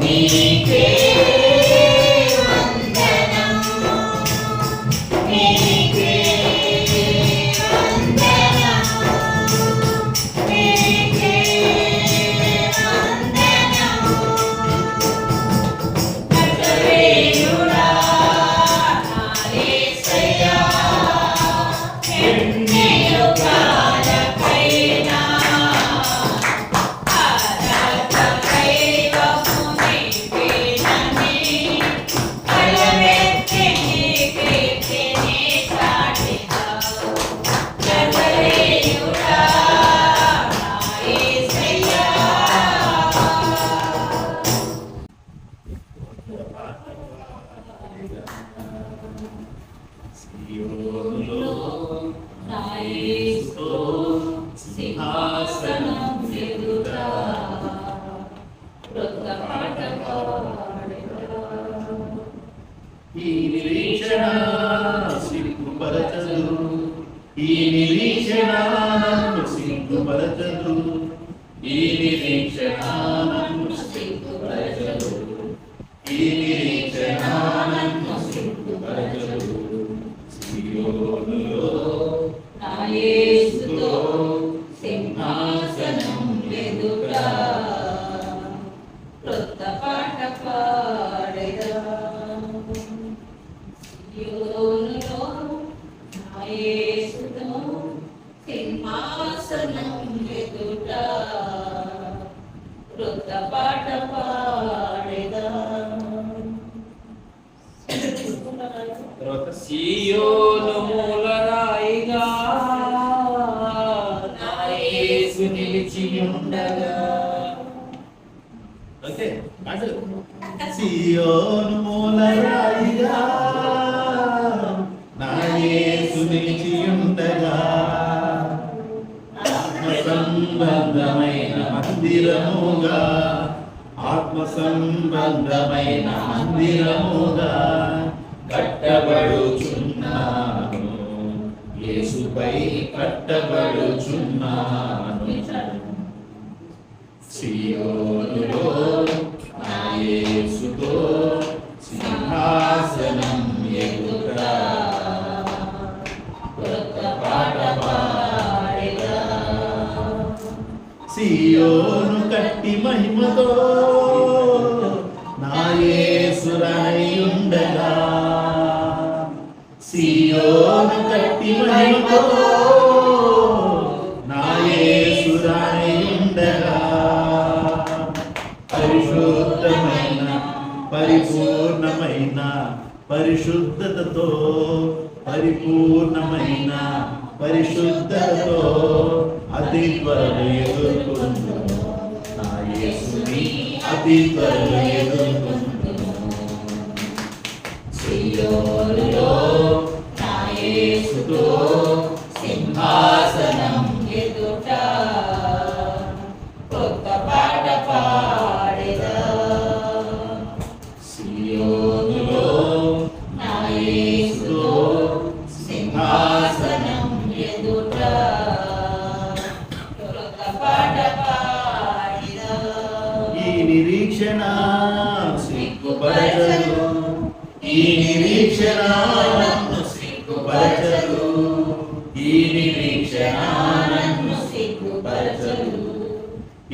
నీకే ఓకే పాడు సియోను మూల రాయిగా నా యేసు నిలిచి ఉండగా ఆత్మ కట్టబడుచున్నాను. యేసుపై కట్టబడుచున్నాను. యోనులో నా యేసుతో సింహాసనం ఎగుట కొత్త పాట పాడగా సియోను కట్టి మహిమతో కట్టి మహిమతో ശുദ്ധതോ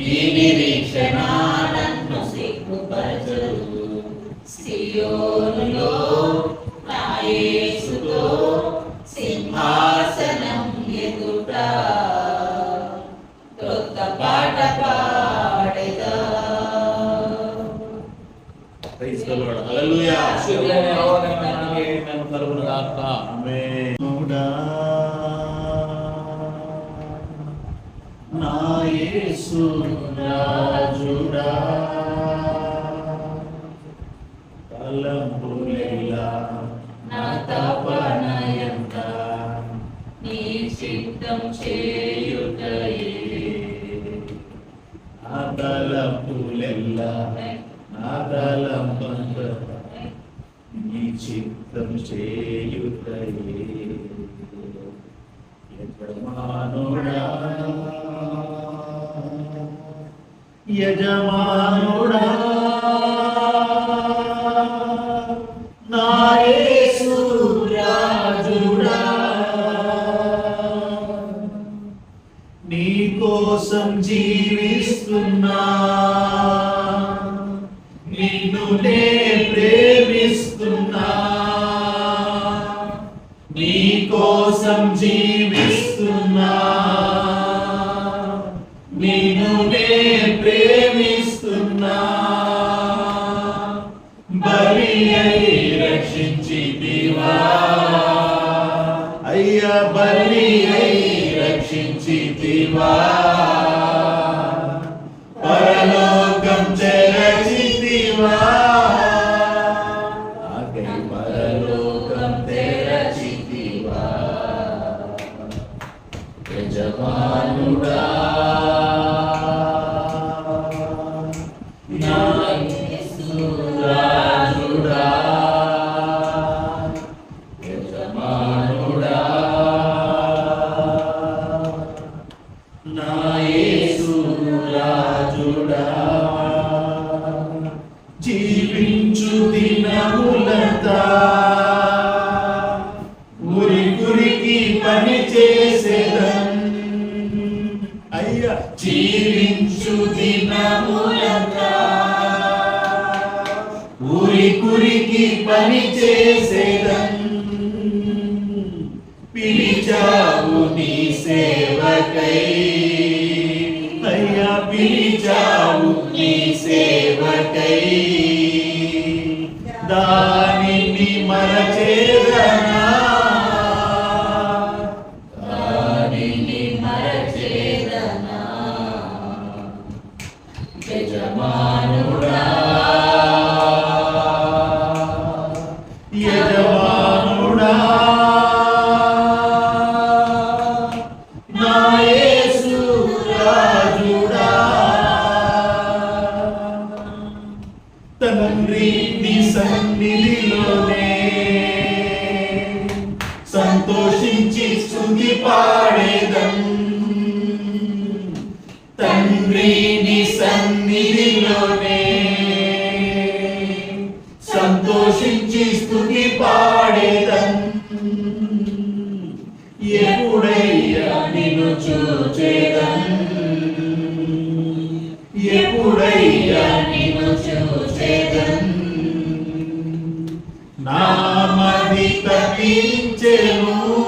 E സഹായം ചെയ്യുകയേ ആദാലം ചിത്തം ചെയ്യുകയേ യജമാനോടാ യജമാനോടാ kejapan udah గురికి పని చేసేదన్ పిలిచావు నీ సేవకై అయ్యా పిలిచావు నీ సేవకై Aleluia.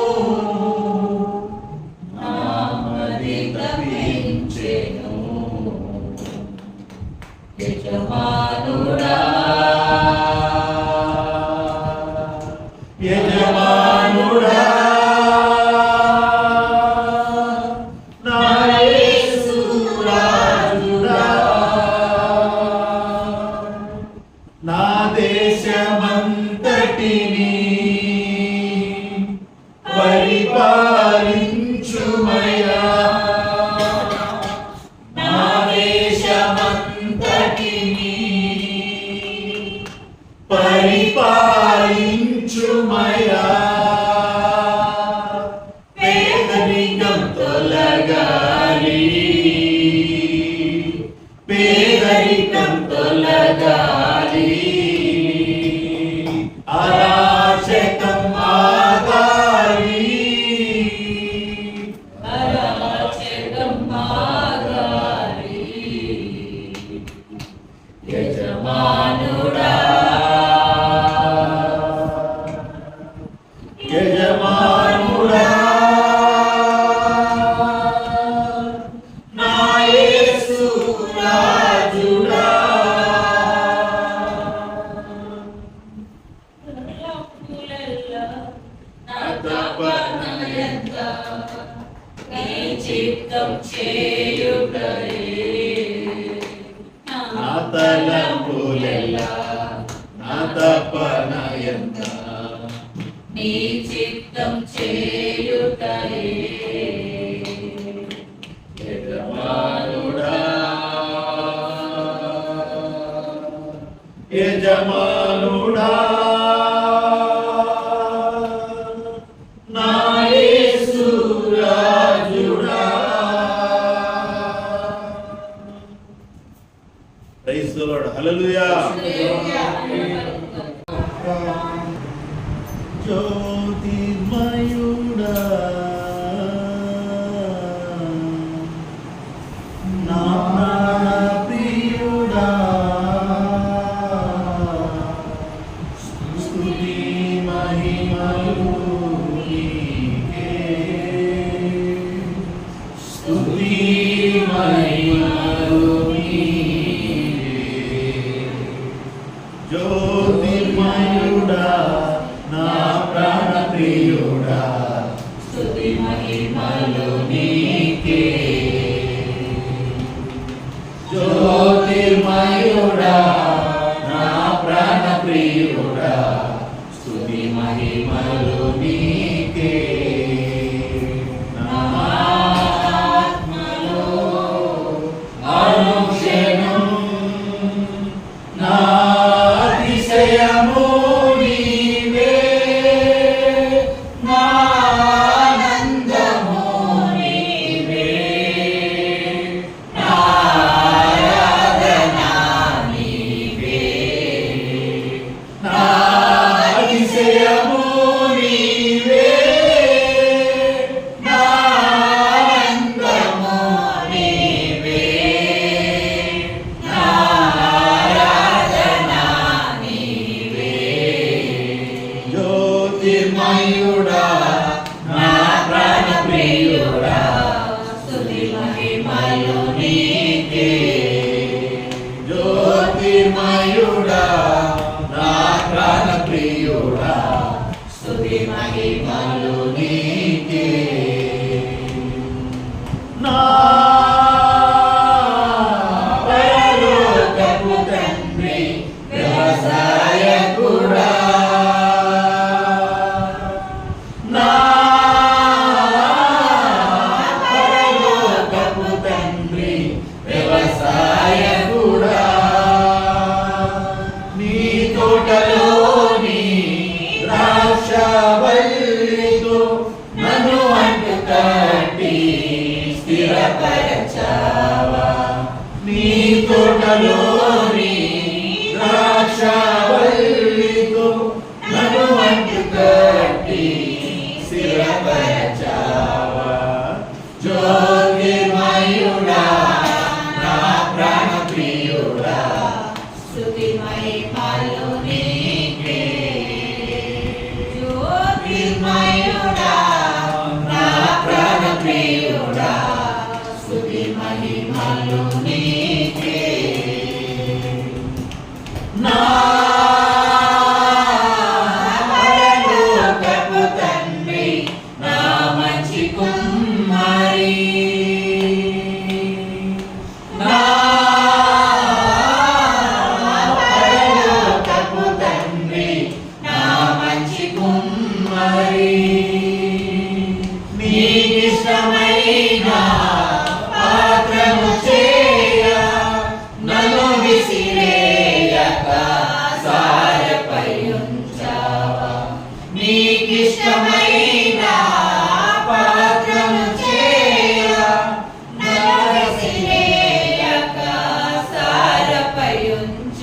Señor.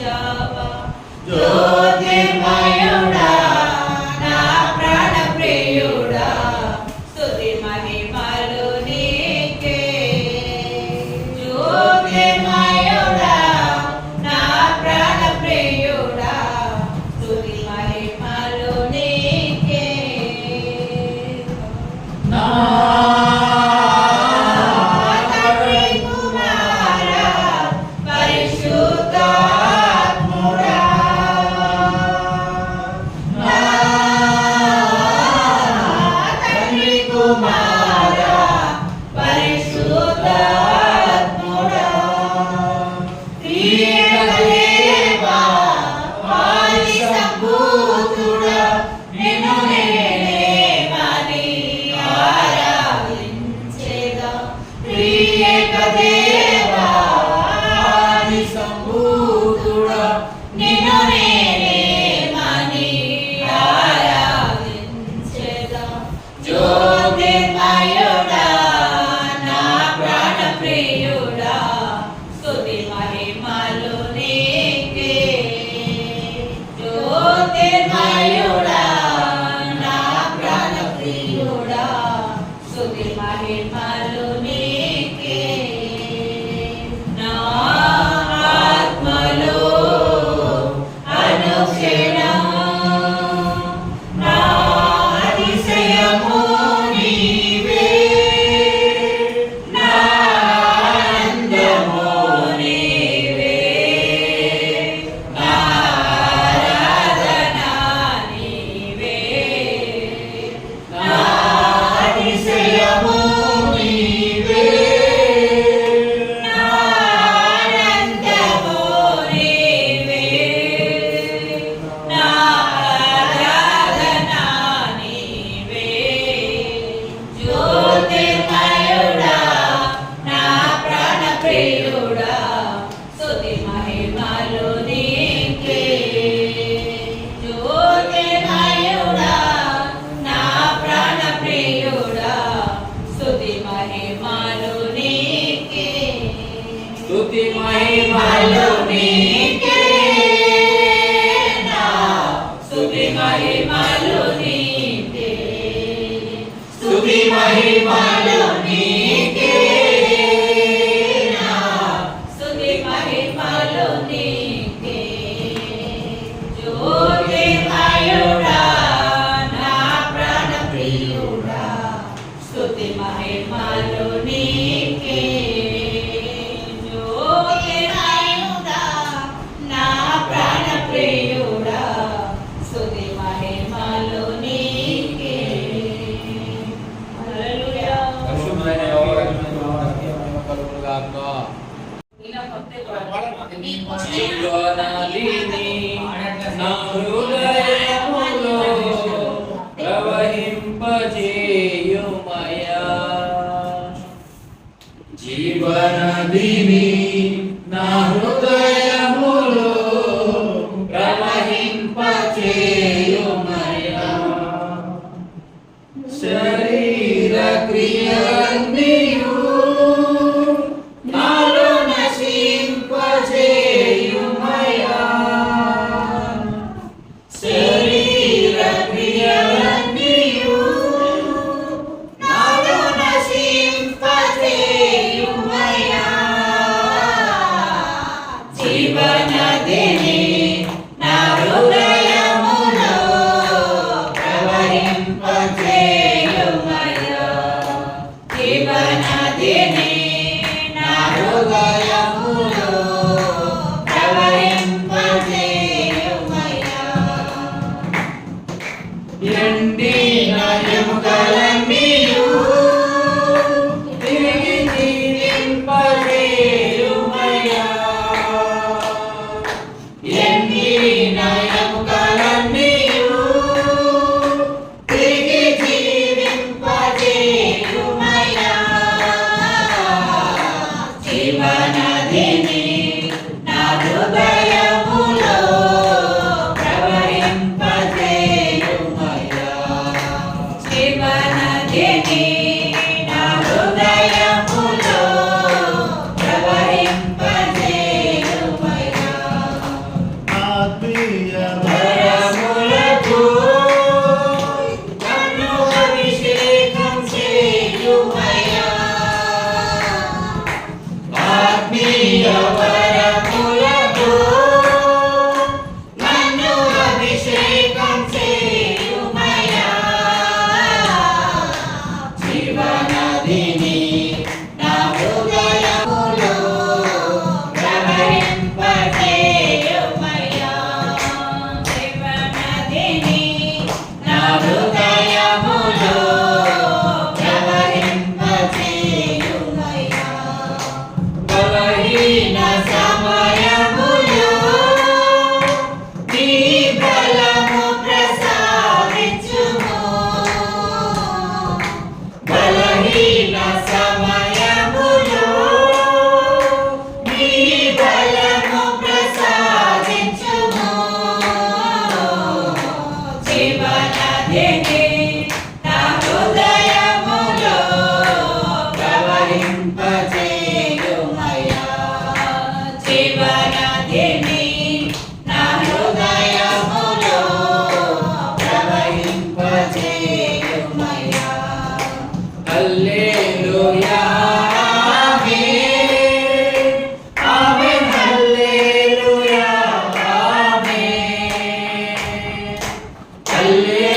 যাওয়া మహిమలు నీ Hallelujah.